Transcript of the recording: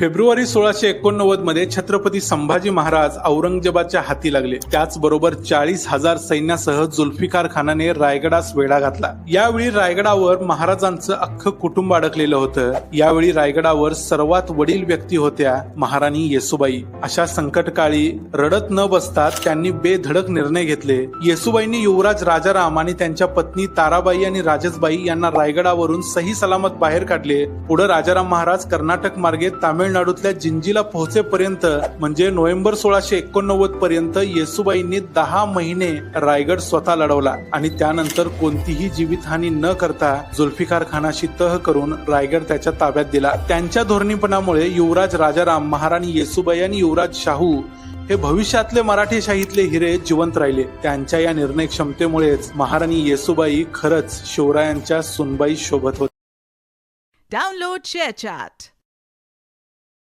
February सोळाशे एकोणनव्वदमध्ये छत्रपती संभाजी महाराज औरंगजेबाच्या हाती लागले. त्याचबरोबर चाळीस हजार सैन्यासह जुल्फिकार खानाने रायगडास वेढा घातला. यावेळी रायगडावर महाराजांचं अख्खं कुटुंब अडकलेलं होतं. यावेळी रायगडावर सर्वात वडील व्यक्ती होत्या महाराणी येसुबाई. अशा संकटकाळी रडत न बसता त्यांनी बेधडक निर्णय घेतले. येसुबाईंनी युवराज राजाराम आणि त्यांच्या पत्नी ताराबाई आणि राजसबाई यांना रायगडावरून सही सलामत बाहेर काढले. पुढे राजाराम महाराज कर्नाटक मार्गे तामिळनाडूतल्या जिंजीला पोहोचेपर्यंत म्हणजे नोव्हेंबर सोळाशे एकोणनव्वद पर्यंत येसुबाईंनी दहा महिने रायगड स्वतः लढवला आणि त्यानंतर कोणतीही जीवितहानी न करता जुल्फिकार खानाशी तह करून रायगड त्याच्या ताब्यात दिला. त्यांच्या धोरणीपणामुळे युवराज राजाराम महाराणी येसुबाई आणि युवराज शाहू हे भविष्यातले मराठी शाहीतले हिरे जिवंत राहिले. त्यांच्या या निर्णय क्षमतेमुळेच महाराणी येसुबाई खरंच शिवरायांच्या सुनबाई शोभत होती. Download share chat